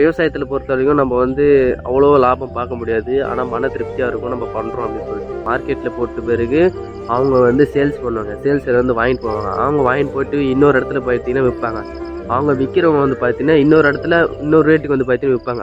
விவசாயத்தில் பொறுத்த வரைக்கும் நம்ம வந்து அவ்வளோ லாபம் பார்க்க முடியாது. ஆனால் மன திருப்தியாக இருக்கும். நம்ம பண்ணுறோம் அப்படின்னு சொல்லிட்டு. மார்க்கெட்டில் போட்ட பிறகு அவங்க வந்து சேல்ஸ் பண்ணுவாங்க. சேல்ஸில் வந்து வாங்கிட்டு போவாங்க. அவங்க வாங்கிட்டு போயிட்டு இன்னொரு இடத்துல பார்த்தீங்கன்னா விற்பாங்க அவங்க விற்கிறவங்க வந்து பார்த்தீங்கன்னா இன்னொரு இடத்துல இன்னொரு ரேட்டுக்கு வந்து பார்த்தீங்கன்னா விற்பாங்க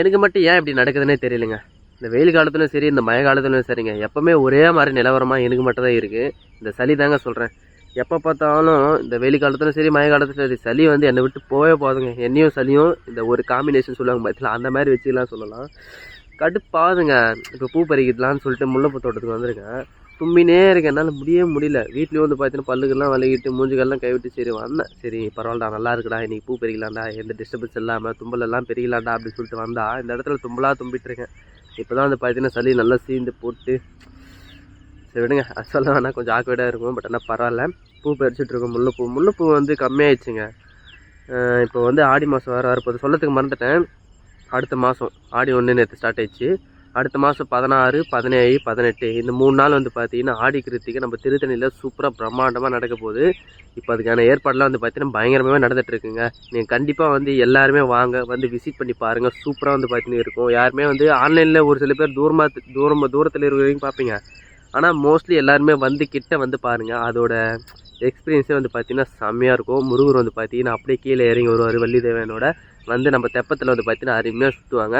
எனக்கு மட்டும் ஏன் இப்படி நடக்குதுன்னே தெரியலங்க. இந்த வெயில் காலத்துலையும் சரி இந்த மழை காலத்துலையும் சரிங்க. எப்போவுமே ஒரே மாதிரி நிலவரமாக எனக்கு மட்டும் தான் இருக்குது இந்த சளி தாங்க சொல்கிறேன் எப்போ பார்த்தாலும் இந்த வெயில் காலத்துலையும் சரி மழை காலத்துலையும் சரி சளி வந்து என்னை விட்டு போவே போதுங்க என்னையும் சளியும் இந்த ஒரு காம்பினேஷன் சொல்லுவாங்க பார்த்தீங்களா அந்த மாதிரி வச்சுக்கலாம் சொல்லலாம். கடுப்பாதுங்க இப்போ பூ பறிக்கலான்னு சொல்லிட்டு முல்லைப்பூ தோட்டத்துக்கு வந்திருக்கேன் தும்மினே இருக்கேன். என்னால் முடியவே முடியல. வீட்லேயும் வந்து பார்த்தீங்கன்னா பல்லுக்கெல்லாம் வலிக்கிட்டு மூஞ்சுக்கெல்லாம் கைவிட்டு சரி வந்தேன். சரி பரவாயில்லடா நல்லா இருக்குடா. இன்றைக்கி பூ பறிக்கலாம்டா. எந்த டிஸ்டர்பன்ஸ் இல்லாமல் தும்பலெல்லாம் எல்லாம் அப்படின்னு சொல்லிட்டு வந்தா இந்த இடத்துல தும்பலாக தும்பிட்டு இருக்கேன். இப்போ தான் வந்து பார்த்தீங்கன்னா சளி நல்லா சீந்து போட்டு சரி விடுங்க. அது சொல்ல கொஞ்சம் ஆக்வேர்டாக இருக்கும் பட் ஆனால் பரவாயில்ல. பூ பறிச்சுட்ருக்கோம் முல்லைப்பூ முல்லைப்பூ வந்து கம்மியாயிடுச்சுங்க. இப்போ வந்து ஆடி மாதம் வேறு வரப்போகுது. சொல்லத்துக்கு மறந்துட்டேன். அடுத்த மாதம் ஆடி ஒன்று நேற்று ஸ்டார்ட் ஆயிடுச்சு. அடுத்த மாதம் பதினாறு பதினேழு பதினெட்டு. இந்த மூணு நாள் வந்து பார்த்தீங்கன்னா ஆடி கிருத்திகை நம்ம திருத்தணியில் சூப்பராக பிரம்மாண்டமாக நடக்க போகுது. இப்போ அதுக்கான ஏற்பாடுலாம் வந்து பார்த்தீங்கன்னா பயங்கரமாகவே நடந்துகிட்ருக்குங்க நீங்கள் கண்டிப்பாக வந்து எல்லாருமே வாங்க வந்து விசிட் பண்ணி பாருங்கள் சூப்பராக வந்து பார்த்தீங்கன்னா இருக்கும். யாருமே வந்து ஆன்லைனில் ஒரு சில பேர் தூரமாக தூரம் தூரத்தில் இருக்கிறவங்க பார்ப்பீங்க. ஆனால் மோஸ்ட்லி எல்லாருமே வந்து கிட்ட வந்து பாருங்கள் அதோட எக்ஸ்பீரியன்ஸே வந்து பார்த்தீங்கன்னா செம்மையாக இருக்கும். முருகர் வந்து பார்த்தீங்கன்னா அப்படியே கீழே இறங்கி வருவார் வள்ளிதேவனோட. வந்து நம்ம தெப்பத்தில் வந்து பார்த்தீங்கன்னா அருமையாக சுற்றுவாங்க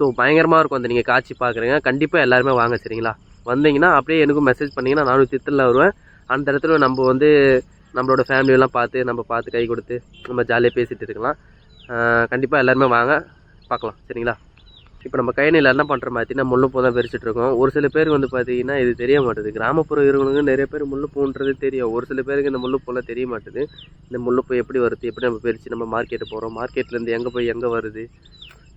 ஸோ பயங்கரமாக இருக்கும் அந்த நீங்கள் காட்சி பார்க்குறீங்க கண்டிப்பாக எல்லாருமே வாங்க சரிங்களா? வந்தீங்கன்னா அப்படியே எனக்கும் மெசேஜ் பண்ணிங்கன்னா நானும் சித்தலில் வருவேன். அந்த இடத்துல நம்ம வந்து நம்மளோட ஃபேமிலியெல்லாம் பார்த்து நம்ம பார்த்து கை கொடுத்து நம்ம ஜாலியாக பேசிகிட்டு இருக்கலாம். கண்டிப்பாக எல்லாருமே வாங்க பார்க்கலாம் சரிங்களா? இப்போ நம்ம கைநில என்ன பண்ணுற பார்த்தீங்கன்னா முல்லைப்பூ தான் பறிச்சுட்டு இருக்கோம். ஒரு சில பேருக்கு வந்து பார்த்தீங்கன்னா இது தெரிய மாட்டுது. கிராமப்புறம் இருக்கிறவங்களுக்கு நிறைய பேர் முல்லைப்பூன்றது தெரியும். ஒரு சில பேருக்கு இந்த முல்லைப்பூலாம் தெரிய மாட்டுது. இந்த முல்லைப்பூ எப்படி வருது எப்படி நம்ம பறித்து நம்ம மார்க்கெட்டு போகிறோம் மார்க்கெட்லேருந்து எங்கே போய் எங்கே வருது?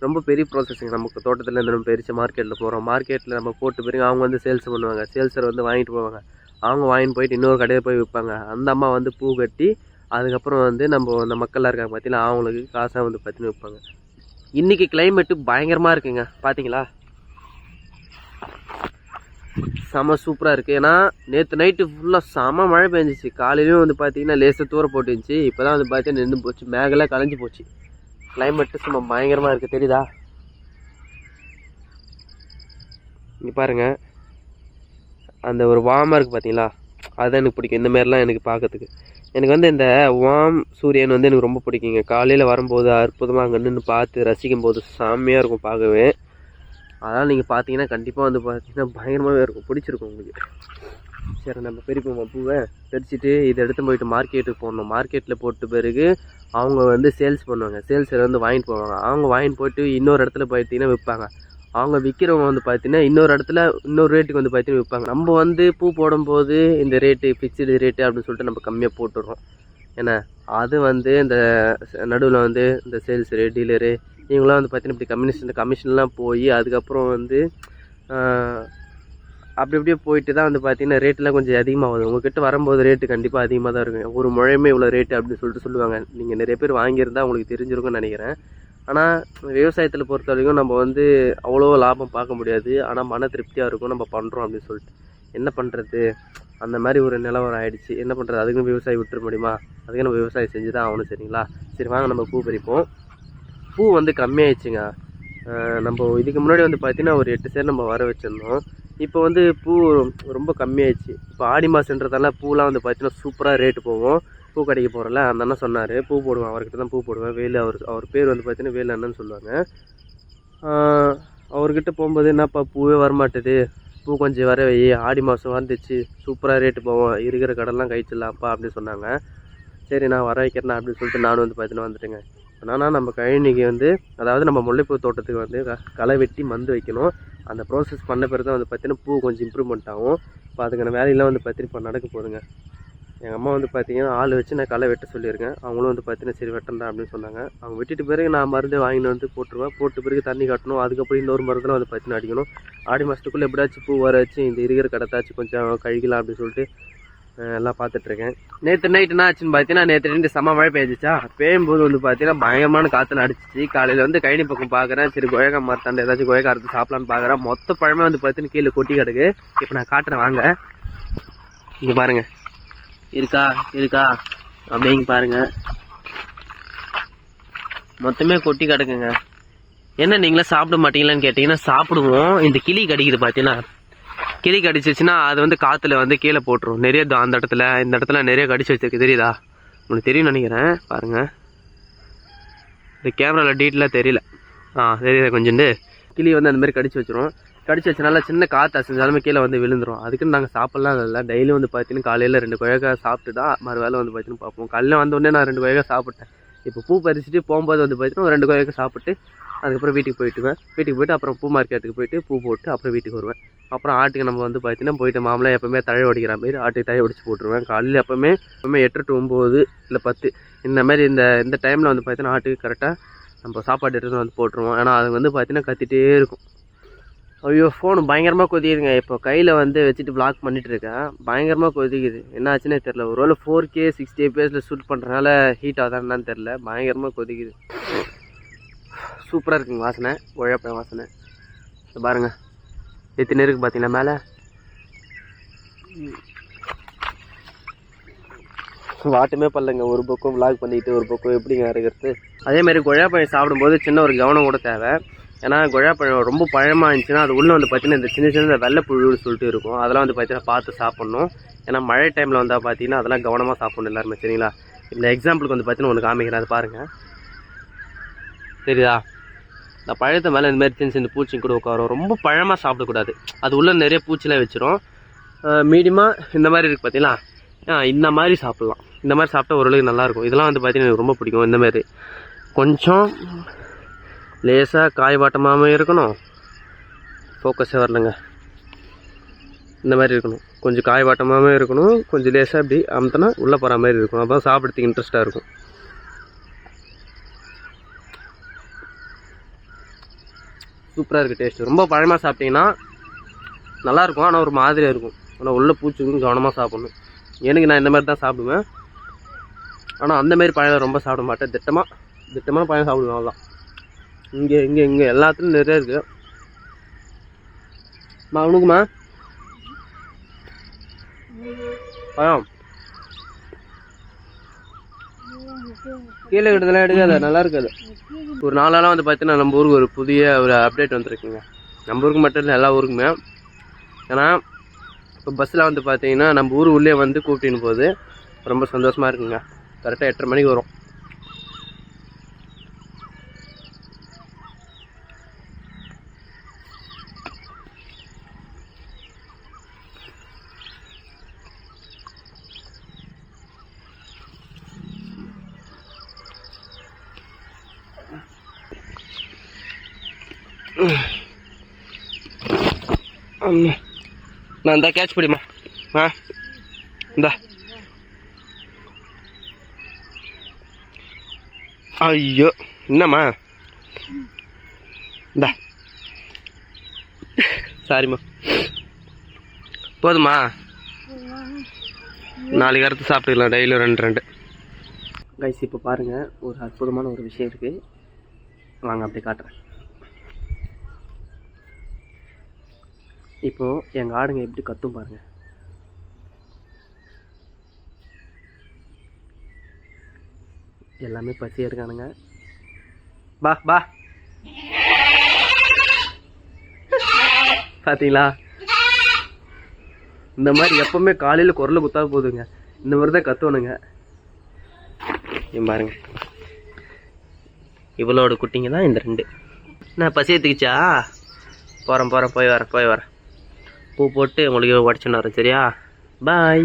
ரொம்ப பெரிய ப்ராசஸிங் நமக்கு தோட்டத்தில் இருந்து நம்ம பறித்து மார்க்கெட்டில் போகிறோம் மார்க்கெட்டில் நம்ம போட்டு பிறகு அவங்க வந்து சேல்ஸ் பண்ணுவாங்க. சேல்ஸர் வந்து வாங்கிட்டு போவாங்க. அவங்க வாங்கிட்டு போயிட்டு இன்னொரு கடையில் போய் விற்பாங்க. அந்த அம்மா வந்து பூ கட்டி அதுக்கப்புறம் வந்து நம்ம அந்த மக்கள்லாம் இருக்காங்க பார்த்தீங்கன்னா அவங்களுக்கு காசாக வந்து பார்த்தீங்கன்னா விற்பாங்க. இன்றைக்கி கிளைமேட்டு பயங்கரமாக இருக்குங்க. பார்த்தீங்களா செம சூப்பராக இருக்குது ஏன்னா நேற்று நைட்டு ஃபுல்லாக செம மழை பெஞ்சிச்சு. காலையிலையும் வந்து பார்த்தீங்கன்னா லேசாக தூர போட்டுருந்துச்சு. இப்போ தான் வந்து பார்த்தீங்கன்னா நின்று போச்சு. மேகெல்லாம் கலைஞ்சு போச்சு. கிளைமேட்டு சும்மா பயங்கரமாக இருக்குது தெரியுதா? இங்கே பாருங்கள் அந்த ஒரு வாமாக இருக்குது பார்த்தீங்களா அதுதான் எனக்கு பிடிக்கும். இந்த மாதிரிலாம் எனக்கு பார்க்கறதுக்கு எனக்கு வந்து இந்த வாம் சூரியன் வந்து எனக்கு ரொம்ப பிடிக்குங்க. காலையில் வரும்போது அற்புதமாக அங்கே நின்று பார்த்து ரசிக்கும் போது செம்மையாக இருக்கும் பார்க்கவே. அதனால் நீங்கள் பார்த்தீங்கன்னா கண்டிப்பாக வந்து பார்த்தீங்கன்னா பயங்கரமாகவே இருக்கும். பிடிச்சிருக்கும் உங்களுக்கு. சரி நம்ம பெரியப்போம் பூவை பறிச்சுட்டு இதை எடுத்து போயிட்டு மார்க்கெட்டுக்கு போடணும் மார்க்கெட்டில் போட்டு பிறகு அவங்க வந்து சேல்ஸ் பண்ணுவாங்க. சேல்ஸில் வந்து வாங்கிட்டு போவாங்க. அவங்க வாங்கிட்டு போயிட்டு இன்னொரு இடத்துல போயிட்டீங்கன்னா விற்பாங்க. அவங்க விற்கிறவங்க வந்து பார்த்தீங்கன்னா இன்னொரு இடத்துல இன்னொரு ரேட்டுக்கு வந்து பார்த்தீங்கன்னா விற்பாங்க நம்ம வந்து பூ போடும்போது இந்த ரேட்டு ஃபிக்ஸ்டு ரேட்டு அப்படின்னு சொல்லிட்டு நம்ம கம்மியாக போட்டுடுறோம். ஏன்னா அது வந்து இந்த நடுவில் வந்து இந்த சேல்ஸரு டீலரு இவங்களாம் வந்து பார்த்தீங்கன்னா இப்படி கமிஷன் கமிஷன்லாம் போய் அதுக்கப்புறம் வந்து அப்படி அப்படியே போயிட்டு தான் வந்து பார்த்தீங்கன்னா ரேட்டெலாம் கொஞ்சம் அதிகமாகுது. உங்ககிட்ட வரும்போது ரேட்டு கண்டிப்பாக அதிகமாக தான் இருக்கும். ஒரு முழையுமே இவ்வளோ ரேட்டு அப்படின்னு சொல்லிட்டு சொல்லுவாங்க. நீங்கள் நிறைய பேர் வாங்கியிருந்தா உங்களுக்கு தெரிஞ்சிருக்கும்னு நினைக்கிறேன். ஆனால் விவசாயத்தில் பொறுத்த வரைக்கும் நம்ம வந்து அவ்வளோ லாபம் பார்க்க முடியாது. ஆனால் மன திருப்தியாக இருக்கும். நம்ம பண்ணுறோம் அப்படின்னு சொல்லிட்டு. என்ன பண்ணுறது அந்த மாதிரி ஒரு நிலவரம் ஆயிடுச்சு. என்ன பண்ணுறது அதுக்கும் விவசாயம் விட்டுற முடியுமா? அதுக்கு நம்ம விவசாயம் செஞ்சு தான் ஆகணும் சரிங்களா? சரி வாங்க நம்ம பூ பறிப்போம். பூ வந்து கம்மியாயிடுச்சுங்க. நம்ம இதுக்கு முன்னாடி வந்து பார்த்திங்கன்னா ஒரு எட்டு சேர் நம்ம வர வச்சுருந்தோம். இப்போ வந்து பூ ரொம்ப கம்மியாயிடுச்சு. இப்போ ஆடி மாதன்றதால பூலாம் வந்து பார்த்திங்கன்னா சூப்பராக ரேட்டு போகும். பூ கடைக்கு போகிறல அந்த அண்ணன் சொன்னார். பூ போடுவேன் அவர்கிட்ட தான் பூ போடுவேன். வேலு அவர் அவர் பேர் வந்து பார்த்தீங்கன்னா வேலு அண்ணன் சொல்லுவாங்க. அவர்கிட்ட போகும்போது என்னப்பா பூவே வரமாட்டுது. பூ கொஞ்சம் வர வை ஆடி மாதம் வந்துச்சு. சூப்பராக ரேட்டு போவோம். இருக்கிற கடன்லாம் கழிச்சிடலாம்ப்பா அப்படின்னு சொன்னாங்க. சரி நான் வர வைக்கிறேன் அப்படின்னு சொல்லிட்டு நானும் வந்து பார்த்தீங்கன்னா வந்துட்டேங்க. ஆனால் நம்ம கழனிக்கு வந்து அதாவது நம்ம முல்லைப்பூ தோட்டத்துக்கு வந்து க- களை வெட்டி மந்து வைக்கணும். அந்த ப்ராசஸ் பண்ண பிறகு தான் வந்து பார்த்தீங்கன்னா பூ கொஞ்சம் இம்ப்ரூவ்மெண்ட் ஆகும். இப்போ அதுக்கான வேலையெல்லாம் வந்து பார்த்தீங்கன்னா இப்போ நடக்க போதுங்க எங்கள் அம்மா வந்து பார்த்தீங்கன்னா ஆள் வச்சு நான் களை வெட்ட சொல்லியிருக்கேன். அவங்களும் வந்து பார்த்தீங்கன்னா சரி வெட்டண்டா அப்படின்னு சொன்னாங்க. அவங்க வெட்டிட்டு பிறகு நான் மருந்து வாங்கிட்டு வந்து போட்டுருவேன். போட்டு பிறகு தண்ணி காட்டணும். அதுக்கப்புறம் இன்னொரு மருந்துலாம் வந்து பார்த்தீங்கன்னா அடிக்கணும். ஆடி மாதத்துக்குள்ளே எப்படியாச்சும் பூ வர வச்சு இந்த இருக்கிற கடத்தாச்சும் கொஞ்சம் கழிக்கலாம் அப்படின்னு சொல்லிட்டு எல்லாம் பார்த்துட்ருக்கேன். நேற்று நைட்டு என்ன ஆச்சுன்னு பார்த்தீங்கன்னா நேற்று ரெண்டு செம்ம மழை பெய்ஞ்சிச்சா? பெய்யும்போது வந்து பார்த்தீங்கன்னா பயங்கரமான காற்றுல அடிச்சிச்சு. காலையில் வந்து கழனி பக்கம் பார்க்குறேன் சரி கொயக்கா மரத்தாண்ட ஏதாச்சும் கொயக்கா அறுத்து சாப்பிட்லான்னு பார்க்குறேன் மொத்த பழமே வந்து பார்த்தீங்கன்னா கீழே கொட்டி கிடக்கு. இப்போ நான் காட்டுறேன். வாங்க. இங்கே பாருங்கள் இருக்கா? இருக்கா? அப்படிங்க பாருங்க. மொத்தமே கொட்டி கிடக்குங்க. என்ன நீங்களே சாப்பிட மாட்டீங்களான்னு கேட்டிங்கன்னா சாப்பிடுவோம். இந்த கிளி கடிக்குது பார்த்தீங்கன்னா கிளி கடிச்சிச்சுன்னா அது வந்து காற்றுல வந்து கீழே போட்டுரும். நிறைய அந்த இடத்துல இந்த இடத்துல நிறைய கடிச்சு வச்சிருக்கு. தெரியுதா? உங்களுக்கு தெரியும் நினைக்கிறேன். பாருங்க. இந்த கேமராவில் டீட்டெயிலாக தெரியல. ஆ தெரியுதா கொஞ்சோண்டு? கிளி வந்து அந்த மாதிரி கடிச்சு வச்சிரும். கடிச்சு வச்சனால சின்ன காற்று அசைஞ்சாலுமே கீழே வந்து விழுந்துரும். அதுக்குன்னு நாங்கள் சாப்பிட்லாம் இல்லை டெய்லி வந்து பார்த்தீங்கன்னா காலையில் ரெண்டு கொயக்காய் சாப்பிட்டு தான் மறு வேலை வந்து பார்த்தீங்கன்னா பார்ப்போம். காலையில் வந்த உடனே நான் ரெண்டு கொயக்காய் சாப்பிட்டேன். இப்போ பூ பறிச்சுட்டு போகும்போது வந்து பார்த்தீங்கன்னா ரெண்டு கொயக்காய் சாப்பிட்டு அதுக்கப்புறம் வீட்டுக்கு போயிட்டுவேன் வீட்டுக்கு போயிட்டு அப்புறம் பூ மார்க்கெட்டுக்கு போயிட்டு பூ போட்டு அப்புறம் வீட்டுக்கு வருவேன். அப்புறம் ஆட்டுக்கு நம்ம வந்து பார்த்தீங்கன்னா போயிட்டு மாமலாம் எப்போவுமே தழை ஒடிக்கிற மாதிரி ஆட்டுக்கு தழை ஒடிச்சு போட்டுருவேன். காலையில் எப்போவுமே எப்பவுமே எட்டு டு ஒம்பது இல்லை பத்து இந்த மாதிரி இந்த இந்த டைமில் வந்து பார்த்தீங்கன்னா ஆட்டுக்கு கரெக்டாக நம்ம சாப்பாடு எடுத்துகிட்டு வந்து போட்டுருவோம். ஏன்னா அது வந்து பார்த்தீங்கன்னா கத்திட்டே இருக்கும். ஐயோ ஃபோன் பயங்கரமாக கொதிக்குதுங்க. இப்போ கையில் வந்து வச்சுட்டு ப்ளாக் பண்ணிகிட்டு இருக்கேன் பயங்கரமாக கொதிக்குது. என்ன ஆச்சுன்னே தெரில ஒருவேளை ஃபோர் கே சிக்ஸ்டி எபிஎஸில் ஷூட் பண்ணுறதுனால ஹீட் ஆகுதான்னு தெரில பயங்கரமாக கொதிக்குது. சூப்பராக இருக்குங்க வாசனை. உழைப்பேன் வாசனை. பாருங்கள் எத்தனை இருக்குது பார்த்தீங்களா மேலே? வாட்டுமே பண்ணலங்க ஒரு பக்கம் விளாக் பண்ணிக்கிட்டு ஒரு பக்கம் எப்படிங்க இருக்கிறது அதே மாதிரி கொழாப்பழம் சாப்பிடும்போது சின்ன ஒரு கவனம் கூட தேவை. ஏன்னா கொழாப்பழம் ரொம்ப பழமாக இருந்துச்சுன்னா அது உள்ளே வந்து பார்த்தீங்கன்னா இந்த சின்ன சின்ன வெள்ளைப்புழுன்னு சொல்லிட்டு இருக்கும். அதெல்லாம் வந்து பார்த்தீங்கன்னா பார்த்து சாப்பிட்ணும். ஏன்னா மழை டைமில் வந்தால் பார்த்தீங்கன்னா அதெல்லாம் கவனமாக சாப்பிட்ணும் எல்லாருமே சரிங்களா? இந்த எக்ஸாம்பிளுக்கு வந்து பார்த்தீங்கன்னா ஒன்று காமிக்கிறேன். அது பாருங்கள் சரிதா இந்த பழத்தை மேலே இந்த மாதிரி சின்ன சின்ன பூச்சி கூட உட்காரும். ரொம்ப பழமாக சாப்பிடக்கூடாது. அது உள்ளே நிறைய பூச்சிலாம் வச்சிரும். மீடியமாக இந்த மாதிரி இருக்குது பார்த்தீங்களா ஆ, இந்த மாதிரி சாப்பிட்லாம். இந்த மாதிரி சாப்பிட்டா ஓரளவுக்கு நல்லாயிருக்கும் இதெல்லாம் வந்து பார்த்தீங்கன்னா எனக்கு ரொம்ப பிடிக்கும். இந்த மாதிரி. கொஞ்சம் லேசாக காய் வாட்டமாகவும் இருக்கணும் ஃபோக்கஸே வரலங்க. இந்த மாதிரி இருக்கணும். கொஞ்சம் காய் வாட்டமாகவும் இருக்கணும். கொஞ்சம் லேசாக இப்படி அமுத்தினா உள்ளே போகிற மாதிரி இருக்கும். அப்போ சாப்பிட்றதுக்கு இன்ட்ரெஸ்ட்டாக இருக்கும். சூப்பராக இருக்குது டேஸ்ட் ரொம்ப பழமாக சாப்பிட்டீங்கன்னா நல்லாயிருக்கும் ஆனால் ஒரு மாதிரியாக இருக்கும். ஆனால் உள்ளே பூச்சிக்கும் கவனமாக சாப்பிடணும். எனக்கு நான் இந்த மாதிரி தான் சாப்பிடுவேன். ஆனால் அந்தமாரி பழம் ரொம்ப சாப்பிட மாட்டேன். திட்டமாக திட்டமான பழம் சாப்பிடுவேன் அவ்வளோதான் இங்கே இங்கே இங்கே. எல்லாத்துலையும் நிறைய இருக்குது மா உனக்குமா? பழம். கீழே கிட்டதெல்லாம் எடுக்காது நல்லா இருக்காது. ஒரு நாளாலாம் வந்து பார்த்தீங்கன்னா நம்ம ஊருக்கு ஒரு புதிய ஒரு அப்டேட் வந்திருக்குங்க. நம்ம ஊருக்கு மட்டும் இல்லை எல்லா ஊருக்குமே. ஏன்னா இப்போ பஸ்ஸில் வந்து பார்த்தீங்கன்னா நம்ம ஊர் உள்ளே வந்து கூப்பிட்டின்னு போகுது ரொம்ப சந்தோஷமாக இருக்குங்க. கரெக்டாக எட்டரை மணிக்கு வரும். நான் இந்த கேட்ச் பிடிமா ஆ இந்தா. ஐயோ என்னம்மா? இந்தா. சாரிம்மா. போதுமா நாளைக்கு அடுத்து சாப்பிட்டுக்கலாம். டெய்லியும் ரெண்டு ரெண்டு. கைஸ் இப்போ பாருங்கள் ஒரு அற்புதமான ஒரு விஷயம் இருக்குது வாங்க அப்படி காட்டுறேன். இப்போது எங்கள் ஆடுங்க எப்படி கத்தும் பாருங்கள் எல்லாமே பசியா இருக்கானுங்க. பா பா பார்த்தீங்களா இந்த மாதிரி எப்பவுமே காலையில் குரல் குத்தா போதுங்க. இந்த மாதிரி தான் கத்துவணுங்க பாருங்க. இவ்வளோட குட்டிங்க தான் இந்த ரெண்டு. நான் பசி எடுத்துக்கிச்சா போகிறேன் போகிறேன் போய் வரேன் போய் வரேன். பூ போட்டு உங்களுக்கு உடச்சுன்னு வரேன் சரியா? பாய்